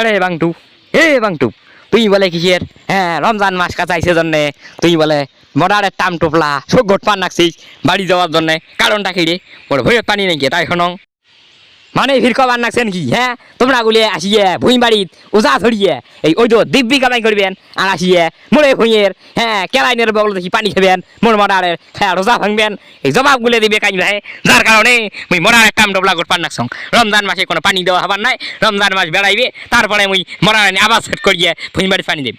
কেড়ে বাংটু হে বাংটু তুই বলে কিসের? হ্যাঁ রমজান মাস কাচাইছে জন্যে। তুই বলে মরারের টাম টোপলা সব গোট পান রাখছিস বাড়ি যাওয়ার জন্যে। কারণটা কি রে? ওর ভয়ের পানি নাকি, তাই শোনং। মানে ভিড় কবার নাকছেন কি হ্যাঁ? তোমরা গুলিয়ে আসিয়ে ভুঁই বাড়িত উজা ধরিয়ে এই ওই তো দিব্যি কামাই করবেন আর আসিয়ে মোড়ে ভুঁইয়ের হ্যাঁ কেলাইনের বগল দেখি পানি খাবেন, মোর মরারের হ্যাঁ রোজা ভাঙবেন। এই জবাব গুলে দিবে কাই ভাই? যার কারণে মুই মরারের কাম ডবলা গোট পান নাকছং। রমজান মাসে কোনো পানি দেওয়া হবার নাই, রমজান মাস বেড়াইবে, তারপরে মুই মরার আবার সেট করিয়ে ভুঁই বাড়িত পানি দেব।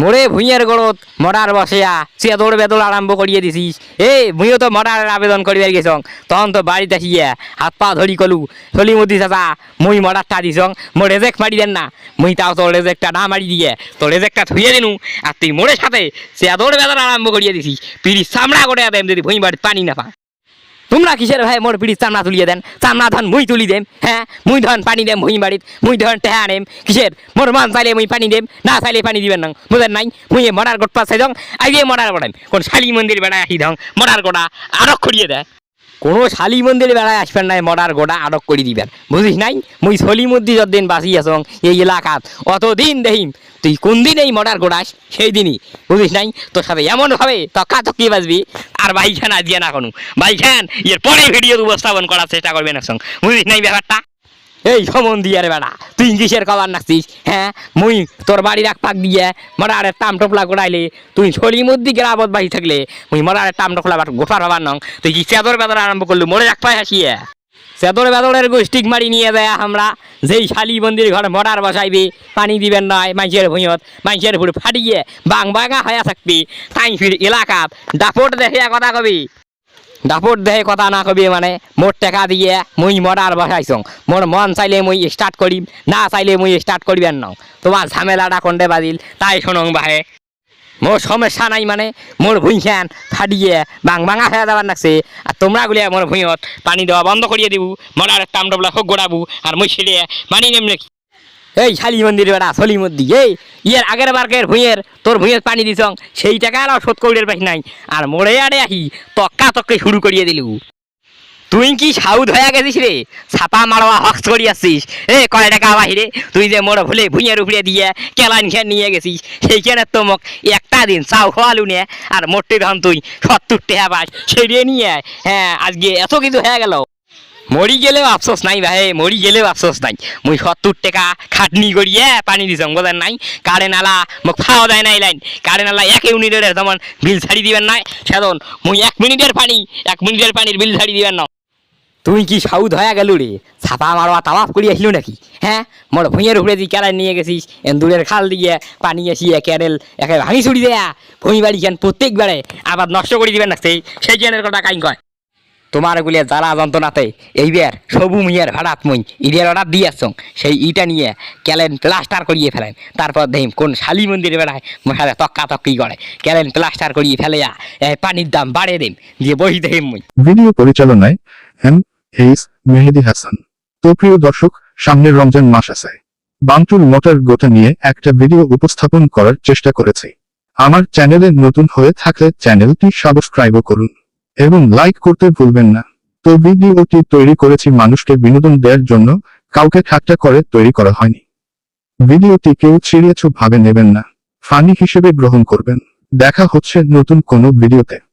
মোরে ভুঁইয়ের গড়ত মরার বসেয়া চেদর বেদর আরম্ভ করিয়ে দিছিস। এ, ভুঁইও তো মরার আবেদন করিবার গেছং। তখন তো বাড়িতে আসিয়া হাত পা ধরি কলু চলি মতি চাচা, মুই মরারটা দিছং, মোর রেজেক্ট মারি দেন না। মুই তাও তোর রেজেক্টটা না মারি দিয়ে, তোর রেজেক্টটা থুয়ে দিনু, আর তুই মোরের সাথে চেদর বেদর আরম্ভ করিয়ে দিছিস। পিড়ি চামড়া করে দেম যদি ভুঁই বাড়িতে পানি না পা তোমরা কিসের ভাই মোর পিড়ির চামড়া তুলিয়ে দেন? চামড়া ধন মুই তুলি দেম হ্যাঁ? মুই ধন পানি দেম ভুঁই বাড়িত, মুই ধন টেহা নেম। কিসের? মোর মন চাইলে মুই পানি দেম, না চাইলে পানি দিবেন না। বুঝেন নাই? মুই মরার গোট পাশে দং আগে মরার গোটাইম কোন শালি মন্দির বেড়ায় আসি দং, মরার গোটা আরও খুঁড়িয়ে দেয়। কোনো শালি মন্দিরে বেড়ায় আসবেন নাই মরার গোটা আটক করে দিবেন। বুঝিস নাই? মুই শলি মধ্যে যতদিন বাঁচি আসং এই এলাকাত, অতদিন দেহিম। তুই কোন দিন এই মরার গোড়াস সেই দিনই। বুঝিস নাই? তোর সাথে এমন ভাবে তক্কা তক্কি বাজবি, আর বাইখান আজকে না কোনো। বাইখান এর পরে ভিডিও উপস্থাপন করার চেষ্টা করবেন না সঙ্গ বুঝিস নাই ব্যাপারটা? এই সমন দিয়ে বেড়া, তুই কিসের কবার নাচছিস হ্যাঁ? মুই তোর বাড়ির এক পাক দিয়ে মরারের টাম টোপলা গোড়াইলে, তুই ছড়ি মধ্যে গ্রামত বাড়ি থাকলে, মুই মরারের টাম টোপলা গোফার হবার নং। তুই কি চেদর বেদর আরম্ভ করলু, মরে এক পায় হাসিয়ে। চেদর বেদরের গোষ্ঠিক মারি নিয়ে যায় আমরা, যেই শালি মন্দির ঘর মরার বসাইবি, পানি দিবেন নয় মাইসের ভুঁয়ত মাইসের ভুড় ফাটিয়ে বাং বাঙা হয়ে থাকবি তাই ফির এলাকাত, দাপট দেখে কথা কবি। দাপট দেহে কথা না কবি মানে মোর টেকা দিয়ে মুই মরার বসাইছং। মোর মন চাইলে মুই স্টার্ট করিম, না চাইলে মুই স্টার্ট করিবেন ন। তোমার ঝামেলাটা কন্ডে বাজিল, তাই শোনং বাহে। মোর সমস্যা নাই মানে মোর ভুঁই খান ফাটিয়ে বাং বাঙা হয়ে যাবার লাগছে আর তোমরা গুলিয়া মোর ভুঁইয়ত পানি দেওয়া বন্ধ করিয়ে দিব, মরার টাম ডবলা হোক গোড়াবু, আর মুই ছিড়িয়ে মানি নেম নাকি। এই শালি মন্দির বেড়া শলি মন্দির, এই, ইয়ের আগের বারকের ভুঁইয়ের, তোর ভুঁইয়ের পানি দিছং, সেই টাকা আর শোধ করিয়ে পাই নাই। আর মোড়ে আড়ে আহি তক্কা তক্কে শুরু করিয়ে দিলু। তুই কি সাউথ হয়ে গেছিস রে? ছাপা মারোয়া হক্স করি আসছিস এ, কয় টাকা বাহিরে? তুই যে মোড় ভুলে ভুঁইয়ের উপরে দিয়ে কেলান খেয়ে নিয়ে গেছিস, সেইখানে তো মোক একটা দিন চাও খোয়ালু নে, আর মোটে ধন তুই সত্তর টাকা পাস সেরিয়ে নিয়ে। হ্যাঁ আজকে এত কিছু হয়ে গেল। মরি গেলেও আফসোস নাই ভাই মরি গেলেও আফসোস নাই। মুই সত্তর টাকা খাটনি করিয়ে পানি দিছং বোঝেন নাই কারে নালা মোক খাওয়া দেয় নাই লাইন। কারে নালা এক ইউনিটের যেমন বিল ছাড়ি দিবেন নাই। সেদন মুই এক মিনিটের পানি, এক মিনিটের পানির বিল ছাড়ি দিবেন না তুই কি সাউথ হয়ে গেল রে ছাপা মারোয়া তাওয়াফ করি আসিল নাকি? হ্যাঁ মোর ভুঁইয়ের উপরে দিয়ে ক্যারেল নিয়ে গেছিস এন্দুরের খাল দিয়ে পানি আসিয়ে ক্যারেল একে ভাঙি ছুড়ি দেয়া। ভুঁই বাড়ি খান প্রত্যেকবারে আবার নষ্ট করে দিবেন না সেই সেই জ্ঞানের কথা কাইন কয়। তোমার গুলিয়ে জ্বালা যন্ত্রণাতে এইবার সবু মুইয়ের ভাড়াত মুই ইটের অর্ডার দিয়ে আসছং সেই ইটা নিয়ে ক্যালেন প্লাস্টার করিয়ে ফেলেন। তারপর দেখিম কোন শালি মন্দিরে বেড়ায় মশালে তক্কা তক্কি করে। ক্যালেন প্লাস্টার করিয়ে ফেলে পানির দাম বাড়িয়ে দিম দিয়ে বহি দেখিম মুই। ভিডিও পরিচালনায় এম এইস মেহেদি হাসান। তো প্রিয় দর্শক, সামনের রমজান মাস আছে। বাংটুর মোটর গোটা নিয়ে একটা ভিডিও উপস্থাপন করার চেষ্টা করেছি। আমার চ্যানেলে নতুন হয়ে থাকলে চ্যানেলটি সাবস্ক্রাইবও করুন। এবং লাইক করতে ভুলবেন না। তো ভিডিওটি তৈরি করেছি মানুষকে বিনোদন দেওয়ার জন্য, কাউকে ঠাট্টা করে তৈরি করা হয়নি। ভিডিওটি কেউ ছিঁড়িয়েছ ভাবে নেবেন না। ফানি হিসেবে গ্রহণ করবেন। দেখা হচ্ছে নতুন কোনো ভিডিওতে।